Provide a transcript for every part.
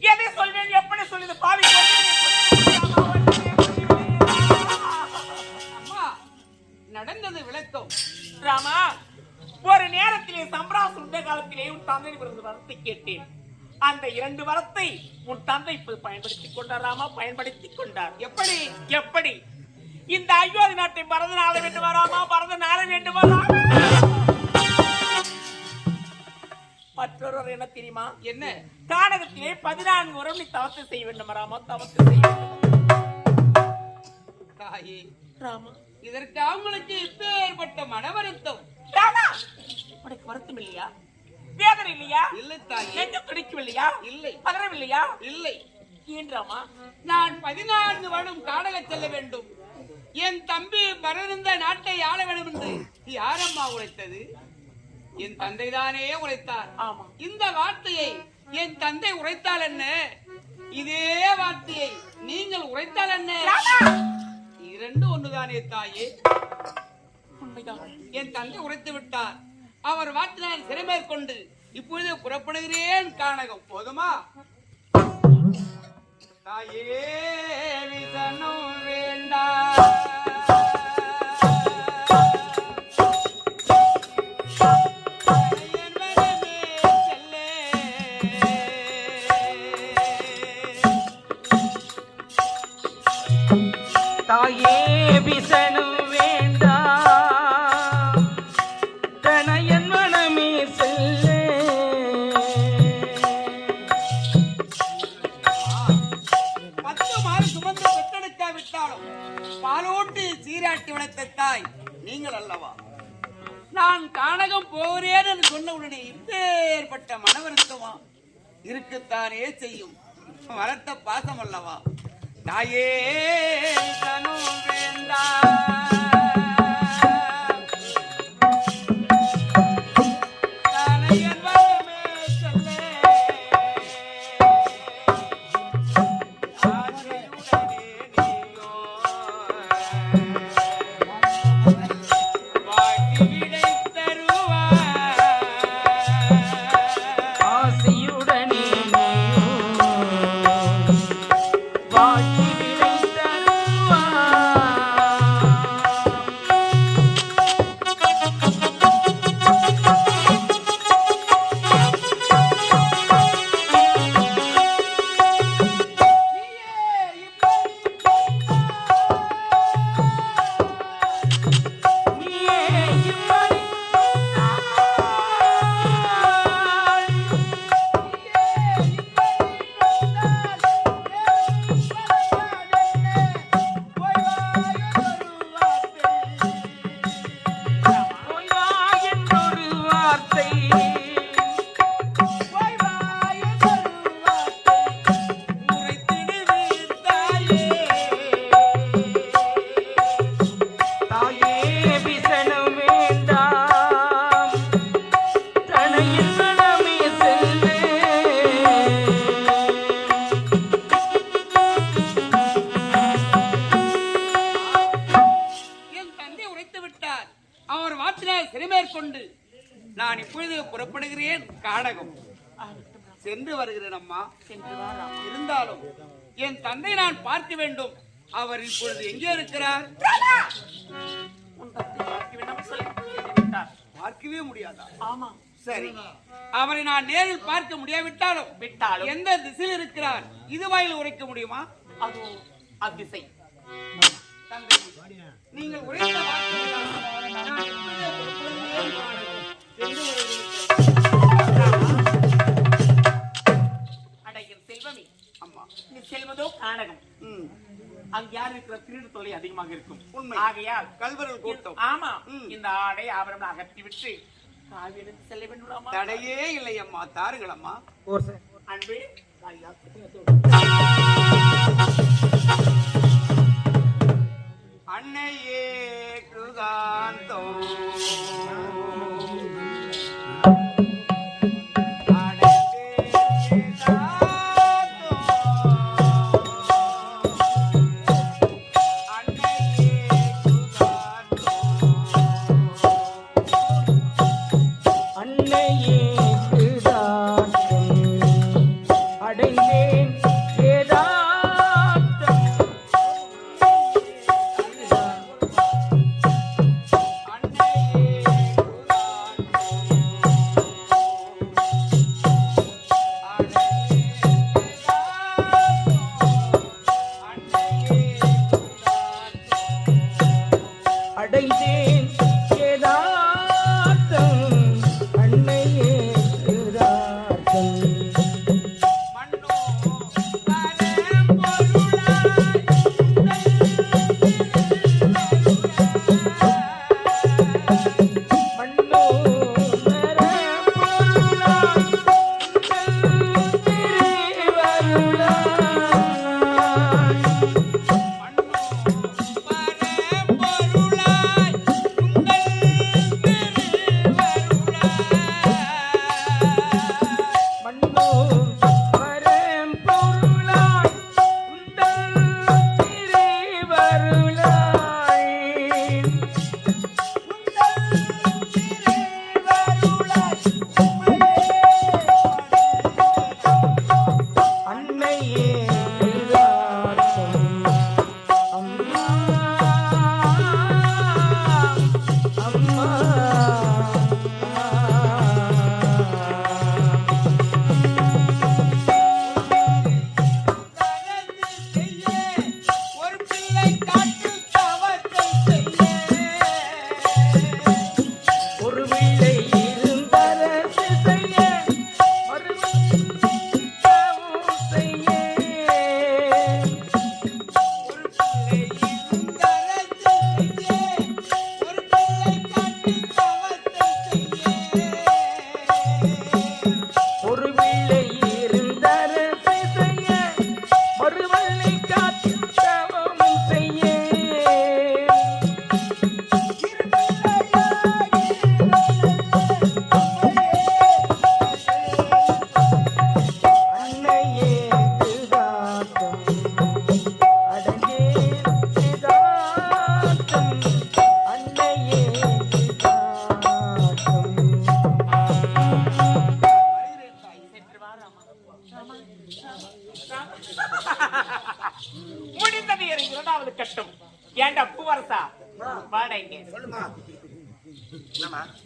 எதை சொல்வேன் எப்படி சொல்லுது பாவி அம்மா நடந்தது விளக்கம். ராமா ஒரு நேரத்திலே சம்பராசு உண்ட காலத்திலே உன் தந்தை பிறந்த வரத்தை கேட்டேன். அந்த இரண்டு வரத்தை உன் தந்தை இப்போது பயன்படுத்திக் கொண்டார் ராமா பயன்படுத்திக் கொண்டார். எப்படி? எப்படி? இந்த அயோத்தி நாட்டை பரத நாள வேண்டுமா ராமா? பரத நாள வேண்டுமா ராமா? மற்றொருவர் என்ன தெரியுமா? என்ன? கானகத்திலே பதினான்கு வரம் நீ தவத்தை செய்ய வேண்டும். ராமா தவத்தை செய்ய. தாயே ராமா. இதற்கு அவங்களுக்கு இப்பேற்பட்ட மன வருத்தம் உனக்கு வருத்தம் இல்லையா? வேதனை இல்லையா? இல்லை தாயே. நெஞ்சம் துடிக்கவில்லையா இல்லை. பதறவில்லையா இல்லை. ஏன் ராமா? நான் பதினான்கு வருடம் காடக செல்ல வேண்டும். என் தம்பி பரந்த நாட்டை ஆள வேண்டும் என்று யாரம்மா உரைத்தது என் தந்தை தானே உரைத்தார். ஆமா. இந்த வார்த்தையை என் தந்தை உரைத்தால் என்ன? இதே வார்த்தையை நீங்கள் உரைத்தால் என்ன? இரண்டு ஒன்றுதானே தாயே? என் தந்தை உரைத்து விட்டார். அவர் வார்த்தையால் சிறைமேற்கொண்டு இப்பொழுது புறப்படுகிறேன் கானகம். போதுமா? தாயே விசனம் பாலோட்டு சீராட்டி வளர்த்த தாய் நீங்கள் அல்லவா? நான் கானகம் போகிறேன் என்று சொன்ன உடனே இப்பேற்பட்ட மன வருத்தமா இருக்குத்தானே செய்யும். வளர்த்த பாசம் அல்லவா? தாயே தனு வேண்டா புறப்படுகிறேன் காடகம். சென்று வருகிறேன் அம்மா. இருந்தாலும் என் தந்தை நான் பார்க்க வேண்டும். அவர் இப்பொழுது எங்கே இருக்கிறார்? பார்க்கவே முடியாதா? ஆமா. சரி. அவரை நான் நேரில் பார்க்க முடியாவிட்டாலும் விட்டாலும் எந்த திசையில் இருக்கிறார்? இதுவாயில் உரைக்க முடியுமா? அது அதிசை நீங்கள் உரைத்த அங்கு யார் இருக்கிற திருடு தொலை அதிகமாக இருக்கும். உண்மை. ஆகையால் கல்வரல் கூட்டம். ஆமா. இந்த ஆடை ஆபரணம் அகற்றி விட்டு காவி எடுத்து செல்ல வேண்டுமா தடையே இல்லை அம்மா தாருங்கள் அம்மா அன்பு அன்னையே குகாந்தோ.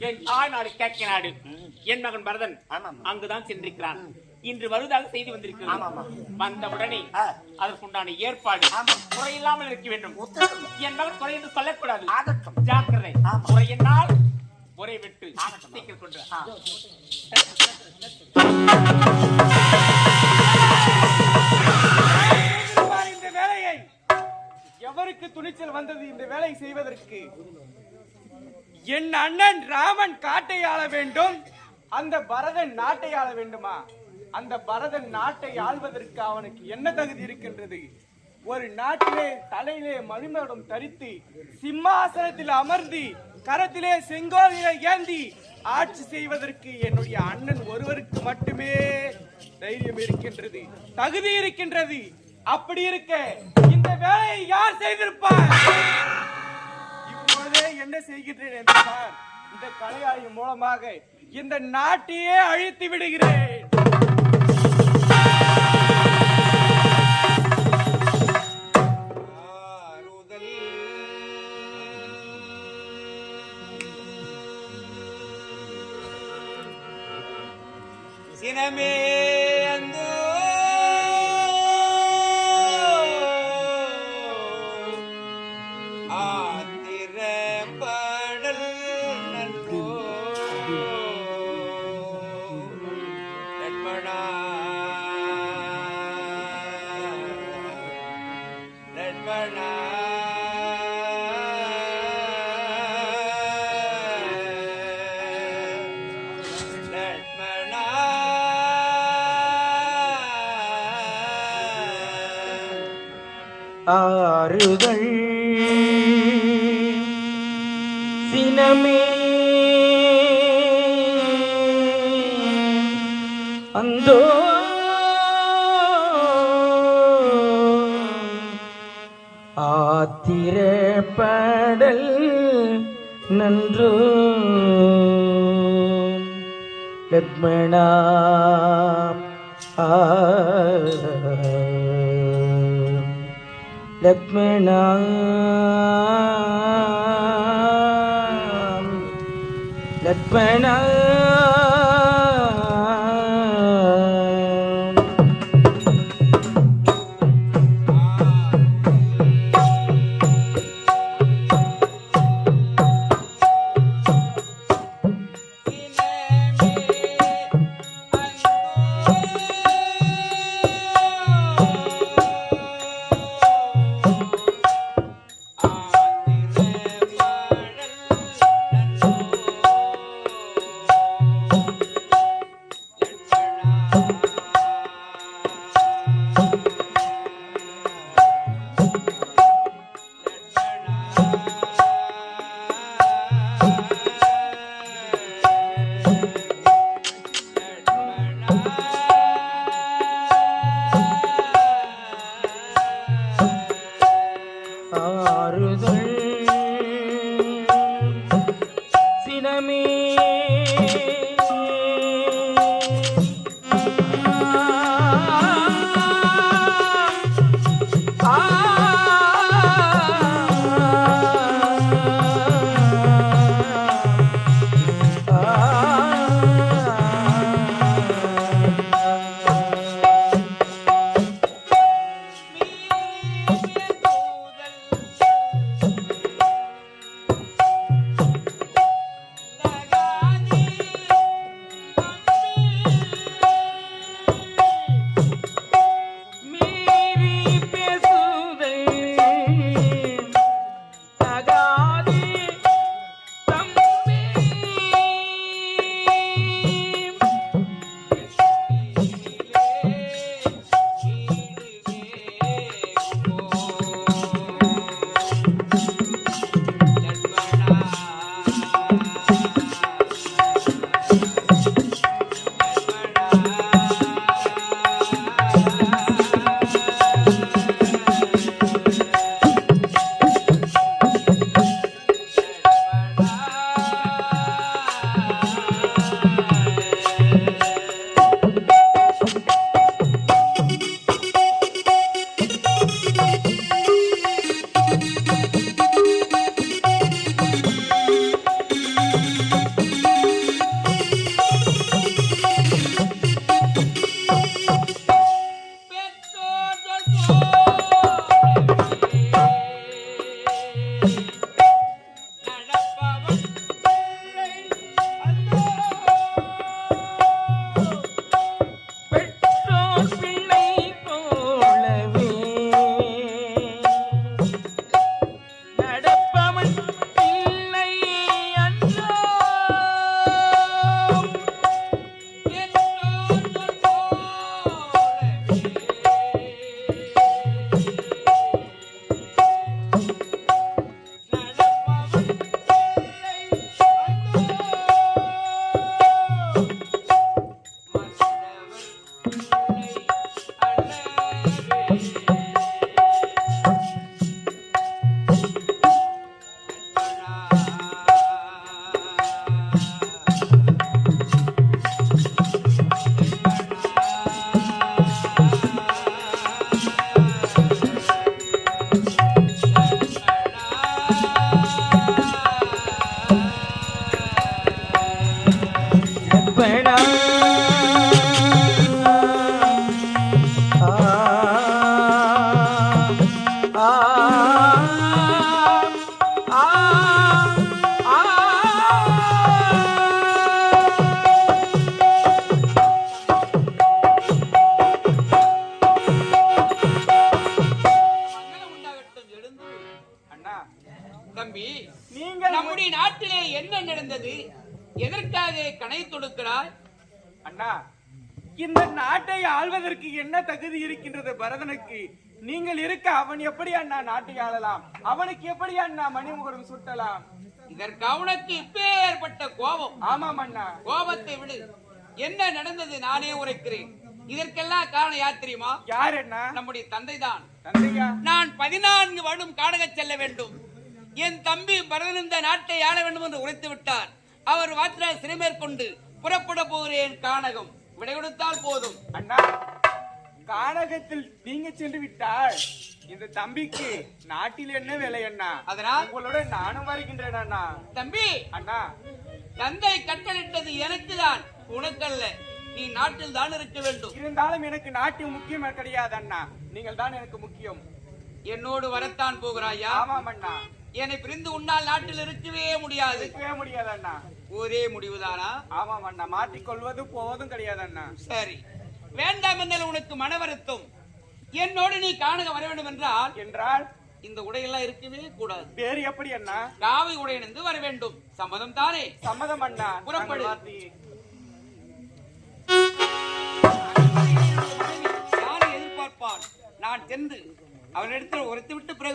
என் தாய் நாடு கேட்க நாடு என் மகன் பரதன். அங்குதான் சென்றிருக்கிறான் இன்று வருவதாக செய்தி வந்திருக்கிறது. வந்தவுடனே ஆ. அதற்குண்டான ஏற்பாடு. குறையில்லாமல் இருக்க வேண்டும். என் மகன் குறை என்று சொல்லக்கூடாது. ஜாக்கிரதை ஆமா. குறையினால் ஒரே விட்டு. சீக்கிரம் கொண்டு இந்த வேலையை எவருக்கு துணிச்சல் வந்தது இந்த வேலை செய்வதற்கு என் அண்ணன் ராமன் காட்டை ஆள வேண்டும். அந்த பரதன் நாட்டை ஆள வேண்டுமா? அந்த பரதன் நாட்டை ஆள்வதற்கு அவனுக்கு என்ன தகுதி இருக்கின்றது? ஒரு நாட்டிலே தலையிலே மணிமகுடம் தரித்து சிம்மாசனத்தில் அமர்ந்து கரத்திலே செங்கோலினை ஏந்தி ஆட்சி செய்வதற்கு என்னுடைய அண்ணன் ஒருவருக்கு மட்டுமே தைரியம் இருக்கின்றது. தகுதி இருக்கின்றது. அப்படி இருக்க இந்த வேலையை யார் செய்திருப்பார்? இப்பொழுதே என்ன செய்கின்றேன் என்றால் இந்த கலையாளி மூலமாக இந்த நாட்டையே அழித்து விடுகிறேன். சினமே ஆறுதல் சினமே லக்மணா லக்மணா ஆறுதல் அண்ணா இந்த நாட்டை ஆள்வதற்கு என்ன தகுதி இருக்கின்றது பரதனுக்கு? நீங்கள் இருக்க அவன் எப்படி அண்ணா நாட்டை ஆளலாம்? அவனுக்கு எப்படி அண்ணா மணிமுகரம் சுட்டலாம்? இதற்கு அவனுக்கு இப்பேற்பட்ட கோபம். ஆமாம் அண்ணா. கோபத்தை விடு. என்ன நடந்தது நானே உரைக்கிறேன். இதற்கெல்லாம் காரணம் யார் தெரியுமா? யார் அண்ணா? நம்முடைய தந்தைதான். தந்தையா? நான் பதினான்கு வருடம் காடகச் செல்ல வேண்டும். என் தம்பி பரதன் இந்த நாட்டை ஆள வேண்டும் என்று உரைத்து விட்டார். அவர் வாத்திரா சிறைமேற்கொண்டு புறப்பட போகிறேன் கானகம். விடை கொடுத்தால் போதும். அண்ணா கானகத்தில் நீங்க சென்று விட்டால் இந்த தம்பிக்கு நாட்டில் என்ன வேலை அண்ணா? அதனால்? உங்களோட நானும் வருகின்றேன் அண்ணா. தம்பி! அண்ணா. தந்தை கட்டளிட்டது எனக்கு தான் உனக்கல்ல. நீ நாட்டில் தான் இருக்க வேண்டும். இருந்தாலும் எனக்கு நாட்டு முக்கியம் கிடையாது அண்ணா. நீங்கள் தான் எனக்கு முக்கியம். என்னோடு வரத்தான் போகிறாயா? ஆமாம் அண்ணா. என்னை பிரிந்து உன்னால் நாட்டில் இருக்கவே முடியாது. இருக்கவே முடியாது அண்ணா. ஒரே முடிவுதானா? ஆமாம் அண்ணா. மாட்டிக்கொள்வது போவதும் கிடையாது அண்ணா. சரி. வேண்டாம் என்றால் உனக்கு மன வருத்தம். என்னோடு நீ காணக வர வேண்டும் என்றால் என்றால்? இந்த உடையெல்லாம் இருக்கவே கூடாது. வேறு எப்படி அண்ணா? காவி உடையணிந்து வர வேண்டும். சம்மதம் தானே? சம்மதம் அண்ணா. புறப்படு. யாரை எதிர்பார்ப்பான்? நான் சென்று அவனிடத்தில் உரைத்து விட்டு பிறகு